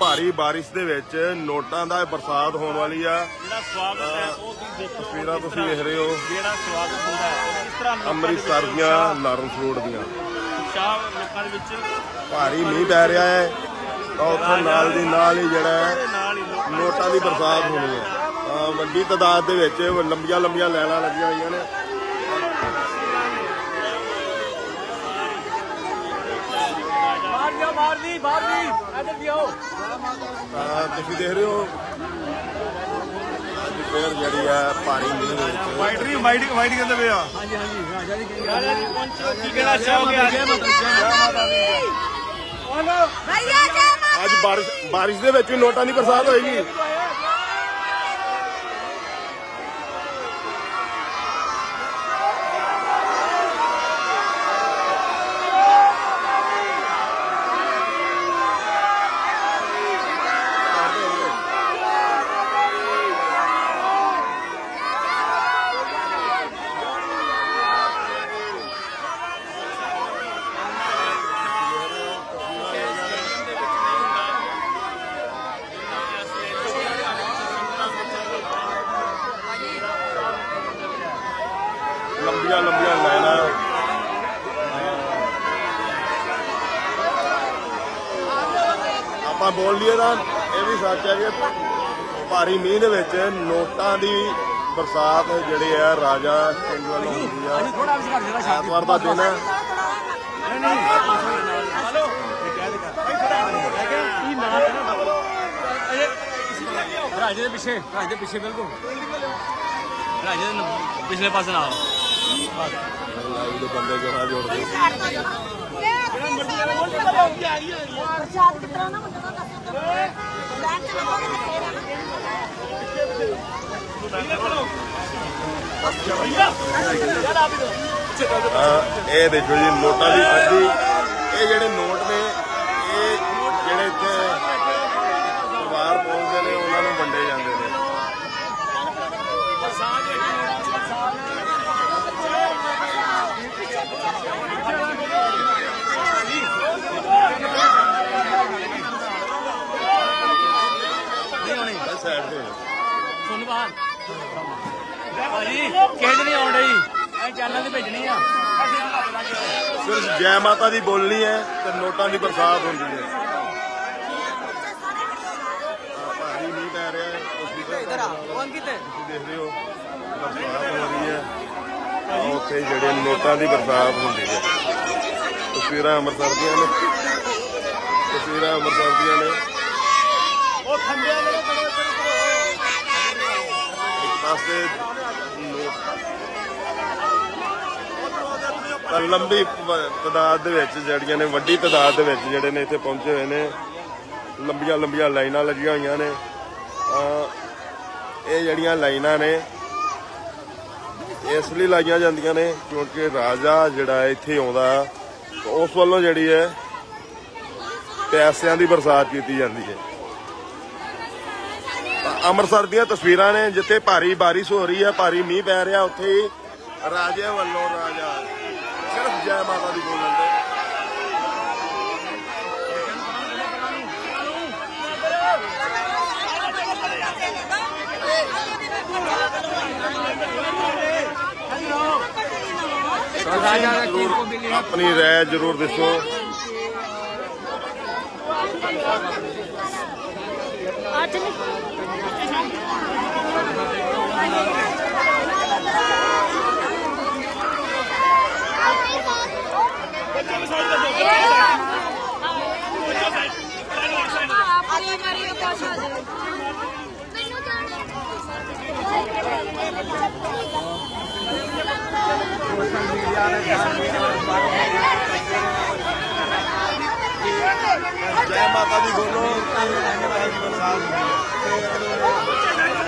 ਭਾਰੀ ਬਾਰਿਸ਼ ਦੇ ਵਿੱਚ ਨੋਟਾਂ ਦਾ ਬਰਸਾਤ ਹੋਣ ਵਾਲੀ ਆ। ਜਿਹੜਾ ਸਵਾਗਤ ਹੈ ਉਹ ਤੁਸੀਂ ਦੇਖੋ ਤਸਵੀਰਾਂ ਤੁਸੀਂ ਵੇਖ ਰਹੇ ਹੋ। ਜਿਹੜਾ ਸਵਾਗਤ ਹੁੰਦਾ ਹੈ ਕਿਸ ਤਰ੍ਹਾਂ ਲੋਕਾਂ ਦੇ ਅੰਮ੍ਰਿਤਸਰ ਦੀਆਂ ਲਾਰੈਂਸ ਰੋਡ ਦੀਆਂ। ਉਤਸ਼ਾਹ ਲੋਕਾਂ ਦੇ ਵਿੱਚ ਭਾਰੀ ਮੀਂਹ ਪੈ ਰਿਹਾ ਹੈ। ਤਾਂ ਉੱਥੇ ਨਾਲ ਦੀ ਨਾਲ ਹੀ ਜਿਹੜਾ ਹੈ ਦੇ ਨਾਲ ਹੀ ਲੋਕਾਂ ਨੂੰ ਨੋਟਾਂ ਦੀ ਬਰਸਾਤ ਹੋਣੀ ਹੈ। ਤਾਂ ਵੱਡੀ ਤਾਦਾਦ ਦੇ ਵਿੱਚ ਲੰਬੀਆਂ ਲੰਬੀਆਂ ਲਾਈਨਾਂ ਲੱਗੀਆਂ ਹੋਈਆਂ ਨੇ ਬਾਹਰ ਇੱਧਰ ਆਓ। ਤਾਂ ਤੁਸੀਂ ਦੇਖ ਰਹੇ ਹੋ। ਫੇਰ ਜਿਹੜੀ ਹੈ ਭਾਰੀ ਮੀਂਹ ਦੇ ਵਿੱਚ ਵਾਈਟਰੀ ਵਾਈਟ ਵਾਈਟ ਕਹਿੰਦੇ ਪਏ ਆ। ਰਾਜਾ ਜੀ ਪਹੁੰਚੋ ਕੀ ਕਹਿਣਾ ਚਾਹੋਗੇ ਅੱਜ? ਭਈਆ ਜੈ ਮਾਤਾ ਅੱਜ ਬਾਰਿਸ਼ ਬਾਰਿਸ਼ ਦੇ ਵਿੱਚ ਵੀ ਨੋਟਾਂ ਦੀ ਬਰਸਾਤ ਹੋਏਗੀ। ਲੰਬੀਆਂ ਲੰਬੀਆਂ ਲਾਈਨਾਂ ਆਪਾਂ ਬੋਲ ਲਈਏ ਤਾਂ ਇਹ ਵੀ ਸੱਚ ਹੈ ਕਿ ਭਾਰੀ ਮੀਂਹ ਦੇ ਵਿੱਚ ਨੋਟਾਂ ਦੀ ਬਰਸਾਤ ਜਿਹੜੇ ਆ ਰਾਜਾ ਸਿੰਘ ਵੱਲੋਂ ਹੁੰਦੀ ਆ ਥੋੜਾ ਵਿਚਾਰ ਜਿਹੜਾ ਐਤਵਾਰ ਦਾ ਦਿਨ ਹੈ ਹੈ ਨਾ ਰਾਜੇ ਦੇ ਪਿੱਛੇ ਰਾਜੇ ਦੇ ਪਿੱਛੇ ਬਿਲਕੁਲ ਰਾਜੇ ਦੇ ਪਿਛਲੇ ਪਾਸੇ ਨਾਲ ਲਾਈਵ ਦੇ ਬੰਦੇ ਜਰਾ ਜੋੜਦੇ ਪ੍ਰਸ਼ਾਦ ਕਿਤਰਾ ਨਾ ਮੁੰਡਾ ਦੱਸੋ ਲੈਣ ਚ ਲੱਗੋਗੇ ਤੇ ਫੇਰ ਇਹ ਦੇਖੋ ਜੀ, ਨੋਟਾਂ ਦੀ ਅੱਧੀ ਇਹ ਜਿਹੜੇ ਨੋਟ ਨੇ, ਇਹ ਜਿਹੜੇ ਇੱਥੇ ਪਰਿਵਾਰ ਪਹੁੰਚਦੇ ਨੇ, ਉਹਨਾਂ ਨੂੰ ਵੰਡੇ ਜਾਂਦੇ ਨੇ ਇਹ ਸਾਈਡ ਤੇ ਸੁਣ ਬਾਹਰ ਭਾਜੀ ਕਿਹੜ ਨਹੀਂ ਆਉਣ ਡਈ ਇਹ ਚੈਨਲ ਤੇ ਭੇਜਣੀ ਆ ਸਿਰਫ ਜੈ ਮਾਤਾ ਦੀ ਬੋਲਣੀ ਹੈ ਤੇ ਨੋਟਾਂ ਦੀ ਬਰਸਾਤ ਹੁੰਦੀ ਹੈ ਆਹ ਭਾਰੀ ਪੈ ਰਿਹਾ ਹੈ ਤੁਸੀਂ ਦੇਖ ਰਹੇ ਹੋ ਬਰਸਾਤ ਹੋ ਰਹੀ ਹੈ ਆਹ ਉੱਥੇ ਜਿਹੜੇ ਨੋਟਾਂ ਦੀ ਬਰਸਾਤ ਹੁੰਦੀ ਹੈ। ਤਸਵੀਰਾਂ ਅੰਮ੍ਰਿਤਸਰ ਦੀਆਂ ਨੇ। ਤਸਵੀਰਾਂ ਅੰਮ੍ਰਿਤਸਰ ਦੀਆਂ ਨੇ। ਉਹ ਖੰਡਿਆਂ ਦੇ ਇੱਕ ਪਾਸੇ ਤਾਂ ਲੰਬੀ ਤਾਦਾਦ ਦੇ ਵਿੱਚ ਜਿਹੜੀਆਂ ਨੇ ਵੱਡੀ ਤਾਦਾਦ ਦੇ ਵਿੱਚ ਜਿਹੜੇ ਨੇ ਇੱਥੇ ਪਹੁੰਚੇ ਹੋਏ ਨੇ। ਲੰਬੀਆਂ ਲੰਬੀਆਂ ਲਾਈਨਾਂ ਲੱਗੀਆਂ ਹੋਈਆਂ ਨੇ। ਇਹ ਜਿਹੜੀਆਂ ਲਾਈਨਾਂ ਨੇ ਇਸ ਲਈ ਲਾਈਆਂ ਜਾਂਦੀਆਂ ਨੇ, ਕਿਉਂਕਿ ਰਾਜਾ ਜਿਹੜਾ ਇੱਥੇ ਆਉਂਦਾ ਉਸ ਵੱਲੋਂ ਜਿਹੜੀ ਹੈ ਪੈਸਿਆਂ ਦੀ ਬਰਸਾਤ ਕੀਤੀ ਜਾਂਦੀ ਹੈ। ਅੰਮ੍ਰਿਤਸਰ ਦੀਆਂ ਤਸਵੀਰਾਂ ਨੇ, ਜਿੱਥੇ ਭਾਰੀ ਬਾਰਿਸ਼ ਹੋ ਰਹੀ ਹੈ, ਭਾਰੀ ਮੀਂਹ ਪੈ ਰਿਹਾ, ਉੱਥੇ ਹੀ ਰਾਜੇ ਵੱਲੋਂ ਰਾਜਾ ਸਿਰਫ ਜੈ ਮਾਤਾ ਦੀ ਬੋਲਣ ਦੇ। ਜ਼ਰੂਰ ਆਪਣੀ ਰਾਏ ਜ਼ਰੂਰ ਦੱਸੋ। ਅੱਜ ਨਹੀਂ ਆਪਣੀ ਮਾਰੀ ਨੂੰ ਕੁਛ ਹੋ ਜਾਵੇ ਮੈਨੂੰ ਜੈ ਮਾਤਾ ਦੀ ਬੋਲੋ, ਤਾਂ ਮਾਤਾ ਦੀ ਬਰਸਾਤ ਹੁੰਦੀ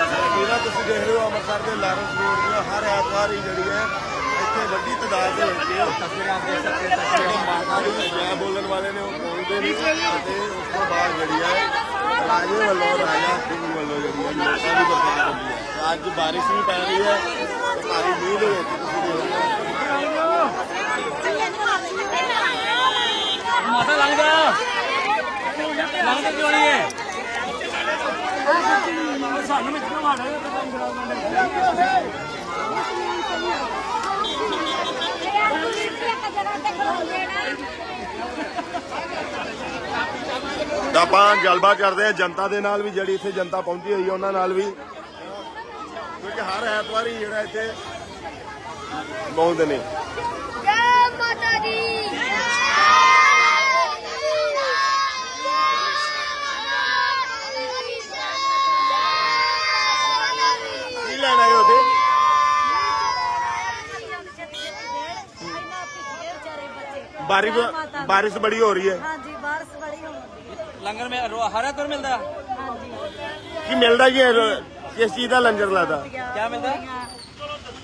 ਤਸਵੀਰਾਂ ਤੁਸੀਂ ਦੇਖ ਰਹੇ ਹੋ ਅੰਮ੍ਰਿਤਸਰ ਦੇ ਲਾਰੈਂਸ ਰੋਡ ਦੀਆਂ ਹਰ ਐਤਵਾਰ ਹੀ ਜਿਹੜੀ ਹੈ, ਇੱਥੇ ਵੱਡੀ ਤਾਦਾਦ ਦੇ ਵਿੱਚ ਤਸਵੀਰਾਂ ਦੇਖ ਸਕਦੇ ਜਿਹੜੇ ਮਾਤਾ ਦੀ ਜੈ ਬੋਲਣ ਵਾਲੇ ਨੇ, ਉਹ ਬੋਲਦੇ ਨੇ ਅਤੇ ਉਸ ਤੋਂ ਬਾਅਦ ਜਿਹੜੀ ਹੈ, ਰਾਜੇ ਵੱਲੋਂ, ਰਾਜਾ ਸਿੰਘ ਵੱਲੋਂ ਜਿਹੜੀ ਹੈ, ਲੋਕਾਂ ਦੀ ਬਰਸਾਤ ਹੁੰਦੀ ਹੈ। ਅੱਜ ਬਾਰਿਸ਼ ਵੀ ਪੈ ਰਹੀ ਹੈ, ਤੇ ਭਾਰੀ ਮੀਂਹ ਦੇ ਵਿੱਚ ਤੁਸੀਂ ਦੇਖ ਰਹੇ ਹੋ ਮਾਤਾ ਲੰਘ ਜਾ ਹੈ। ਸਾਨੂੰ ਵਿੱਚ ਆਪਾਂ ਗੱਲਬਾਤ ਕਰਦੇ ਹਾਂ ਜਨਤਾ ਦੇ ਨਾਲ ਵੀ ਜਿਹੜੀ ਇੱਥੇ ਜਨਤਾ ਪਹੁੰਚੀ ਹੋਈ ਹੈ ਉਹਨਾਂ ਨਾਲ ਵੀ। ਕਿਉਂਕਿ ਹਰ ਐਤਵਾਰ ਹੀ ਜਿਹੜਾ ਇੱਥੇ ਪਹੁੰਚਦੇ ਨੇ। ਜੈ ਮਾਤਾ ਦੀ ਕੀ ਲੈਣ ਆਏ ਹੋ ਉੱਥੇ ਬਾਰਿਸ਼ ਬਾਰਿਸ਼ ਬੜੀ ਹੋ ਰਹੀ ਹੈ। ਹਾਂਜੀ ਬਾਰਿਸ਼ ਬੜੀ ਹੋਣੀ ਲੰਗਰ ਮੇ ਰੋ- ਹਰ ਮਿਲਦਾ? ਹਾਂਜੀ। ਕੀ ਮਿਲਦਾ ਜੀ ਇਹ? ਕਿਸ ਚੀਜ਼ ਦਾ ਲੰਗਰ ਲਾਦਾ? ਕੀ ਮਿਲਦਾ?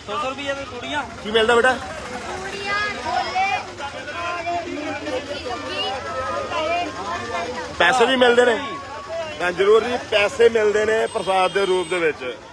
100 ਰੁਪਏ ਦੇ ਕੁੜੀਆਂ ਕੀ ਮਿਲਦਾ ਬੇਟਾ? ਪੈਸੇ ਵੀ ਮਿਲਦੇ ਨੇ। ਤਾਂ ਜ਼ਰੂਰ ਜੀ ਪੈਸੇ ਮਿਲਦੇ ਨੇ ਪ੍ਰਸਾਦ ਦੇ ਰੂਪ ਦੇ ਵਿੱਚ।